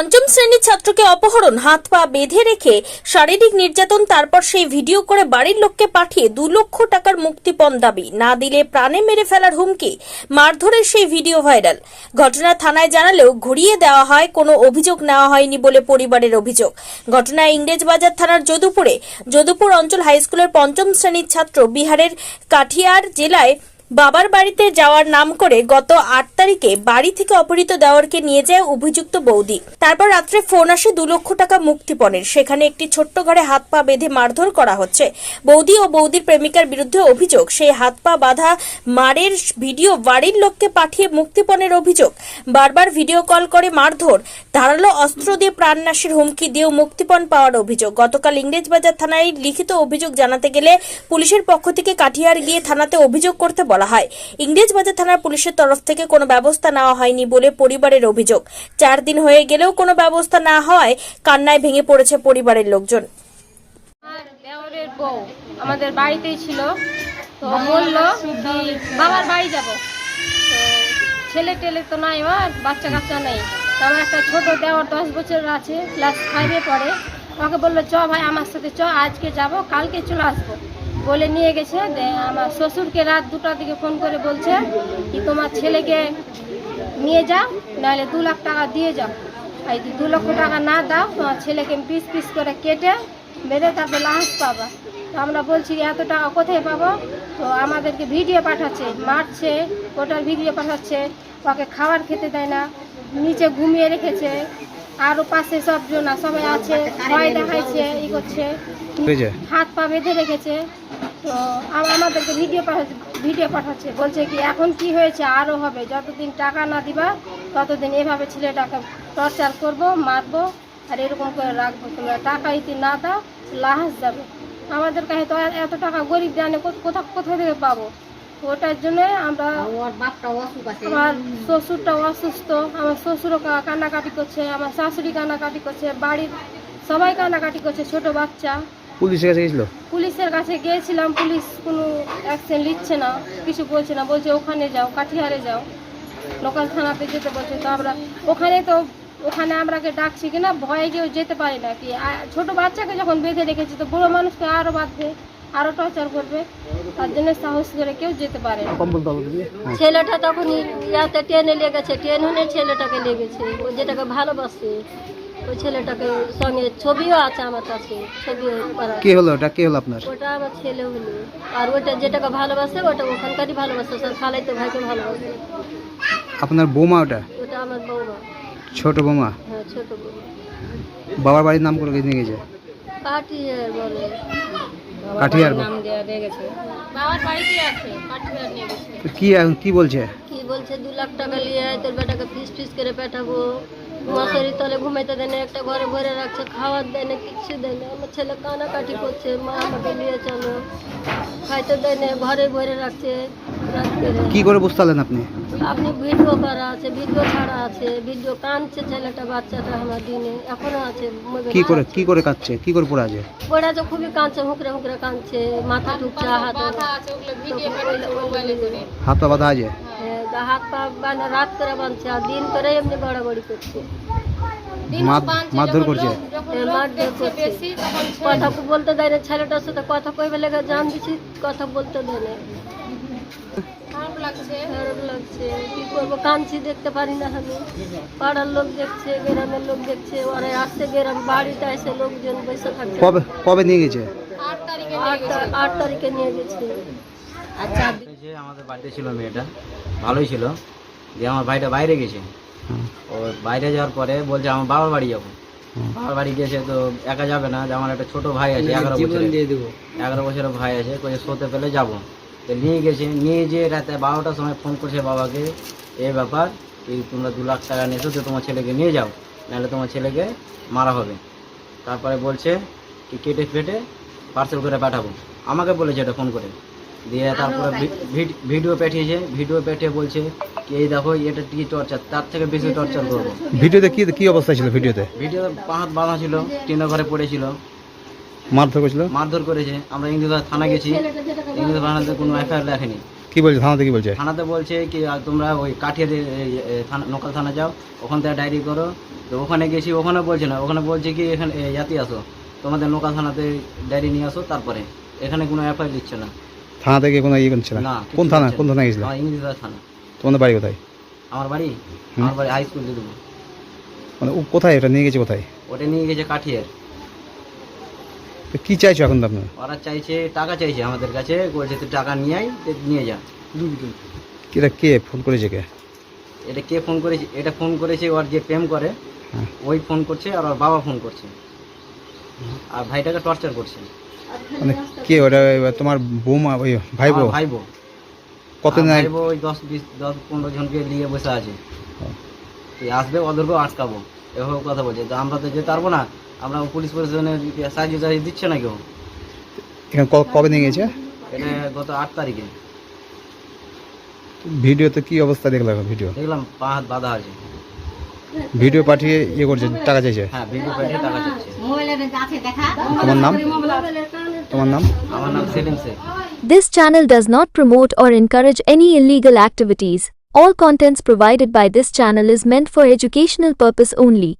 পঞ্চম শ্রেণির ছাত্রকে অপহরণ, হাত পা বেঁধে রেখে শারীরিক নির্যাতন, তারপর সেই ভিডিও করে বাড়ির লোককে পাঠিয়ে দু লক্ষ টাকার মুক্তিপণ দাবি। না দিলে প্রাণে মেরে ফেলার হুমকি, মারধরের সেই ভিডিও ভাইরাল। ঘটনা থানায় জানালেও ঘুরিয়ে দেওয়া হয়, কোনো অভিযোগ নেওয়া হয়নি বলে পরিবারের অভিযোগ। ঘটনায় ইংরেজবাজার থানার যদুপুরে, যদুপুর অঞ্চল হাইস্কুলের পঞ্চম শ্রেণির ছাত্র বিহারের কাঠিয়ার জেলায় বাবার বাড়িতে যাওয়ার নাম করে গত আট তারিখে বাড়ি থেকে অপহৃত দেওয়ারকে নিয়ে যায় অভিযুক্ত বৌদি। তারপর রাত্রে ফোন আসে দু লক্ষ টাকা মুক্তিপণের। সেখানে একটি ছোট্ট ঘরে হাত পা বেঁধে মারধর করা হচ্ছে। বৌদি ও বৌদির প্রেমিকার বিরুদ্ধে অভিযোগ সেই হাত পা বাঁধা মারের ভিডিও বাড়ির লোককে পাঠিয়ে মুক্তিপণের অভিযোগ। বারবার ভিডিও কল করে মারধর, ধারালো অস্ত্র দিয়ে প্রাণনাশের হুমকি দিয়েও মুক্তিপণ পাওয়ার অভিযোগ। গতকাল ইংরেজবাজার থানায় লিখিত অভিযোগ জানাতে গেলে পুলিশের পক্ষ থেকে কাঠিয়ার গিয়ে থানাতে অভিযোগ করতে বলা হয়। ইংরেজ বাজার থানার পুলিশের তরফ থেকে কোনো ব্যবস্থা নেওয়া হয়নি বলে পরিবারের অভিযোগ। চার দিন হয়ে গেলেও কোনো ব্যবস্থা না হওয়ায় কান্নায় ভেঙে পড়েছে পরিবারের লোকজন। আমাদের বাড়িতেই ছিল। তো বলল বাবার বাড়ি যাব। তো ছেলে টেলে তো নাই আমার বাচ্চা কাচ্চা নেই। আমার একটা ছোট দেওয়ার দশ বছর আছে, ক্লাস ফাইভে পড়ে। আমাকে বলল, চ ভাই, আমার সাথে চ, আজকে যাব, কালকে চলে আসব। বলে নিয়ে গেছে দে আমার শ্বশুরকে রাত দুটার দিকে ফোন করে বলছে কি তোমার ছেলেকে নিয়ে যাও নাহলে দু লাখ টাকা দিয়ে যাও। আর যদি দু লক্ষ টাকা না দাও তোমার ছেলেকে পিস পিস করে কেটে বেঁধে তারপর লাশ পাবা। তো আমরা বলছি এত টাকা কোথায় পাবো? তো আমাদেরকে ভিডিও পাঠাচ্ছে মারছে ওটার ভিডিও পাঠাচ্ছে ওকে খাবার খেতে দেয় না নিচে ঘুমিয়ে রেখেছে আরও পাশে সব জনা সবাই আছে ভয় দেখাইছে ই করছে। হাত পা বেঁধে রেখেছে। তো আম- আমাদেরকে ভিডিও পাঠাচ্ছে ভিডিও পাঠাচ্ছে। বলছে কি এখন কি হয়েছে আরও হবে। যতদিন টাকা না দিবা ততদিন এভাবে ছেলেটাকে টর্চার করব মারবো আর এরকম করে রাখব। তোমরা টাকা যদি না দাও লাহাস যাবে। আমাদের কাছে তো এত টাকা গরিব জানে কোথা কোথা থেকে পাবো? ওটার জন্য আমরা আমার শ্বশুরটা অসুস্থ আমার শ্বশুরও কান্নাকাটি করছে আমার শাশুড়ি কান্নাকাটি করছে বাড়ির সবাই কান্নাকাটি করছে ছোট বাচ্চা। পুলিশের কাছে গেছিল? পুলিশের কাছে গিয়েছিলাম পুলিশ কোনো অ্যাকশন নিচ্ছে না কিছু বলছে না। বলছে ওখানে যাও কাঠিহারে যাও লোকাল থানাতে যেতে বলছে। তো আমরা ওখানে তো ওখানে আমরাকে ডাকছি কিনা ভয়ে কেউ যেতে পারি না কি। ছোট বাচ্চাকে যখন বেঁধে রেখেছি তো বুড়ো মানুষকে আরও বাঁধবে আরও টর্চার করবে। তার জন্য সাহস করে কেউ যেতে পারে হবে ছেলেটা তখন ইয়াতে ট্রেনে লেগেছে ট্রেন হলে ছেলেটাকে লেগেছে ও যেটাকে ভালোবাসে। ওই ছেলেটাকে সঙ্গে ছবিও আছে আমার কাছে ছবিও করা কে হলো ওটা? কে হলো আপনার? ওটা আমার ছেলে হলো। আর ওটা যেটাকে ভালোবাসে ওটা ওখানকারই ভালোবাসে সব খালাইতে ভাইকে ভালোবাসে। আপনার বৌমা ওটা? ওটা আমার বৌমা। ছোট বৌমা? হ্যাঁ ছোট বৌমা। বাবার বাড়ির নাম করে নিয়ে গেছে? কাটিয়ে বলে। কাঠিয়ার বৌ। নাম দেওয়া দিয়ে গেছে। বাবার বাড়িতে আছে কাঠিয়ার নিয়ে গেছে। কি কি বলছে? কি বলছে? দু লাখ টাকা নিয়ে তোর বেটাকে ফিস ফিস করে পাঠাবো মশারি তলে ঘুমাইতে দেয় না একটা ঘরে ভরে রাখছে খাওয়ার দেয় না কিচ্ছু দেয় না আমার ছেলে কানাকাটি করছে মা আমাকে নিয়ে চলো। খাইতে দেয় না ঘরে ভরে রাখছে কি করে বুঝতে পারলেন আপনি? আপনি ভিডিও করা আছে ভিডিও ছাড়া আছে ভিডিও কাঁদছে ছেলেটা বাচ্চাটা আমার দিনে এখনও আছে কি করে কি করে কাটছে কি করে পড়ে আছে ওরা তো খুবই কাঁদছে হুকরে হুকরে কাঁদছে মাথা টুকছে হাত। হাত বাঁধা আছে? হাত পা বাঁধা রাত করে বাঁধছে আর দিন করে এমনি বাড়াবাড়ি করছে। মারধর করছে। মারধর করছে। কথা বলতে দেয় না ছেলেটার সাথে কথা কইবে লেগে জান দিছি কথা বলতে দেয় না। খারাপ লাগছে। কি করব? কাঁদছি দেখতে পারি না আমি। পাড়ার লোক দেখছে গ্রামের লোক দেখছে ওরা আসছে গ্রাম বাড়িতে এসে লোকজন বসে থাকছে। কবে কবে নিয়ে গেছে? আট তা- আট তারিখে নিয়ে গেছে। যে আমাদের বাড়িতে ছিল মেয়েটা ভালোই ছিল। দিয়ে আমার ভাইটা বাইরে গেছে। ও বাইরে যাওয়ার পরে বলছে আমার বাবার বাড়ি যাব। বাবার বাড়ি গেছে তো একা যাবে না যে আমার একটা ছোট ভাই আছে এগারো বছরের। এগারো বছরের ভাই আছে কয়ে শোতে পেলে যাব। তো নিয়ে গেছে নিয়ে যেয়ে রাতে বারোটার সময় ফোন করছে বাবাকে এ ব্যাপার এই তোমরা দু লাখ টাকা নিয়েছো তো তোমার ছেলেকে নিয়ে যাও নাহলে তোমার ছেলেকে মারা হবে। তারপরে বলছে কি কেটে ফেটে পার্সেল করে পাঠাবো। আমাকে বলেছে এটা ফোন করে। দিয়ে তারপরে ভি- ভি- ভিডিও পাঠিয়েছে ভিডিও পাঠিয়ে বলছে কি এই দেখো এটা কি টর্চার তার থেকে বেশি টর্চার করব। ভিডিওতে কি কি অবস্থা ছিল ভিডিওতে? ভিডিও পাহাত বাঁধা ছিল টিনের ঘরে পড়েছিল। মারধর করেছিল? মারধর করেছে। আমরা ইংরেজ থানা গেছি। ইংরেজ থানাতে কোনো এফআইআর লেখেনি। কি বলছে? থানাতে কি বলছে? থানাতে বলছে কি আর তোমরা ওই কাঠিয়ার থানা নোকাল থানা যাও। ওখান থেকে ডায়েরি করো। তো ওখানে গেছি ওখানে বলছে না। ওখানে বলছে কি এখানে ইয়াতে আসো। তোমাদের নোকাল থানাতে ডায়েরি নিয়ে আসো তারপরে। এখানে কোনো এফআইআর দিচ্ছে না। থানা থেকে কোনো ইয়ে করছে না কোন থানা কোন। থানা গেছিল? থানা। তোমাদের বাড়ি কোথায়? আমার বাড়ি? আমার বাড়ি হাই স্কুল দিয়ে মানে ও কোথায়? এটা নিয়ে গেছে কোথায়? ওটা নিয়ে গেছে কাঠিয়ার। তো কি চাইছো এখন আপনার ওরা চাইছে টাকা চাইছে আমাদের কাছে। বলছে তুই টাকা নিয়ে আয় নিয়ে যা। এটা কে? ফোন করেছে কে? এটা কে ফোন করেছে? এটা ফোন করেছে ওর যে প্রেম করে হ্যাঁ। ওই ফোন করছে আর ওর বাবা ফোন করছে। আর ভাইটাকে টর্চার করছে। মানে কে ওটা তোমার বৌমা ওই ভাই বউ ভাই বউ আগে? ভাই বউ ওই দশ বিশ দশ পনেরো জনকে নিয়ে বসে আছে। তুই আসবে ওদেরকেও আটকাবো। এভাবে কথা বলছে। তো আমরা তো যেতে পারব না। আমরা পুলিশ প্রশাসনের সাহায্য সাহায্য দিচ্ছে না কেউ। এখানে কবে নিয়ে গেছে? এটা গত আট তারিখে। ভিডিওতে কি অবস্থা দেখলাম ভিডিও? দেখলাম পা হাত বাঁধা আছে। ভিডিও পাঠিয়ে ইয়ে করছে টাকা চাইছে হ্যাঁ ভিডিও পাঠিয়ে টাকা চাচ্ছে তোমার নাম তোমার নাম আমার নাম Selim Sheikh This channel does not promote or encourage any illegal activities. All contents provided by this channel is meant for educational purpose only.